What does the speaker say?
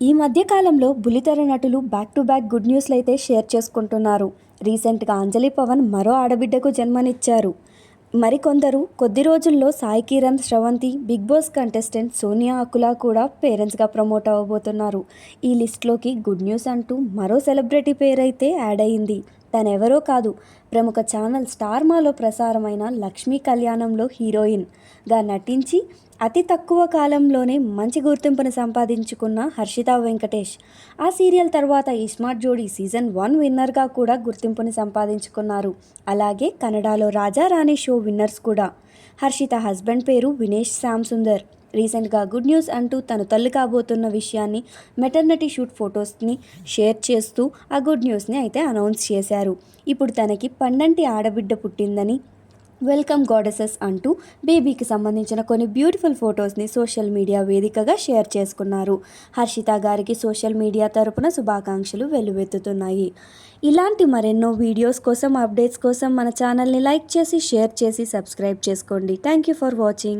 ఈ మధ్యకాలంలో బుల్లితెర నటులు బ్యాక్ టు బ్యాక్ గుడ్ న్యూస్లు అయితే షేర్ చేసుకుంటున్నారు. రీసెంట్గా అంజలి పవన్ మరో ఆడబిడ్డకు జన్మనిచ్చారు. మరికొందరు కొద్ది రోజుల్లో Sai Kiran Sravanthi Bigg Boss contestant Sonia Akula కూడా పేరెంట్స్గా ప్రమోట్ అవ్వబోతున్నారు. ఈ లిస్ట్లోకి గుడ్ న్యూస్ అంటూ మరో సెలబ్రిటీ పేరైతే యాడ్ అయింది. తనెవరో కాదు. ప్రముఖ ఛానల్ స్టార్ మాలో ప్రసారమైన లక్ష్మీ కళ్యాణంలో హీరోయిన్గా నటించి అతి తక్కువ కాలంలోనే మంచి గుర్తింపును సంపాదించుకున్న హర్షిత వెంకటేష్. ఆ సీరియల్ తర్వాత ఈ స్మార్ట్ జోడీ సీజన్ వన్ విన్నర్గా కూడా గుర్తింపుని సంపాదించుకున్నారు. అలాగే కన్నడలో రాజారాణి షో విన్నర్స్ కూడా. హర్షిత హస్బెండ్ పేరు వినేష్ శ్యామ్ సుందర్. రీసెంట్గా గుడ్ న్యూస్ అంటూ తను తల్లి కాబోతున్న విషయాన్ని మెటర్నిటీ షూట్ ఫొటోస్ని షేర్ చేస్తూ ఆ గుడ్ న్యూస్ని అయితే అనౌన్స్ చేశారు. ఇప్పుడు తనకి పండంటి ఆడబిడ్డ పుట్టిందని వెల్కమ్ గాడెసెస్ అంటూ బేబీకి సంబంధించిన కొన్ని బ్యూటిఫుల్ ఫొటోస్ని సోషల్ మీడియా వేదికగా షేర్ చేసుకున్నారు. హర్షిత గారికి సోషల్ మీడియా తరపున శుభాకాంక్షలు వెల్లువెత్తుతున్నాయి. ఇలాంటి మరెన్నో వీడియోస్ కోసం అప్డేట్స్ కోసం మన ఛానల్ని లైక్ చేసి షేర్ చేసి సబ్స్క్రైబ్ చేసుకోండి. Thank you for watching.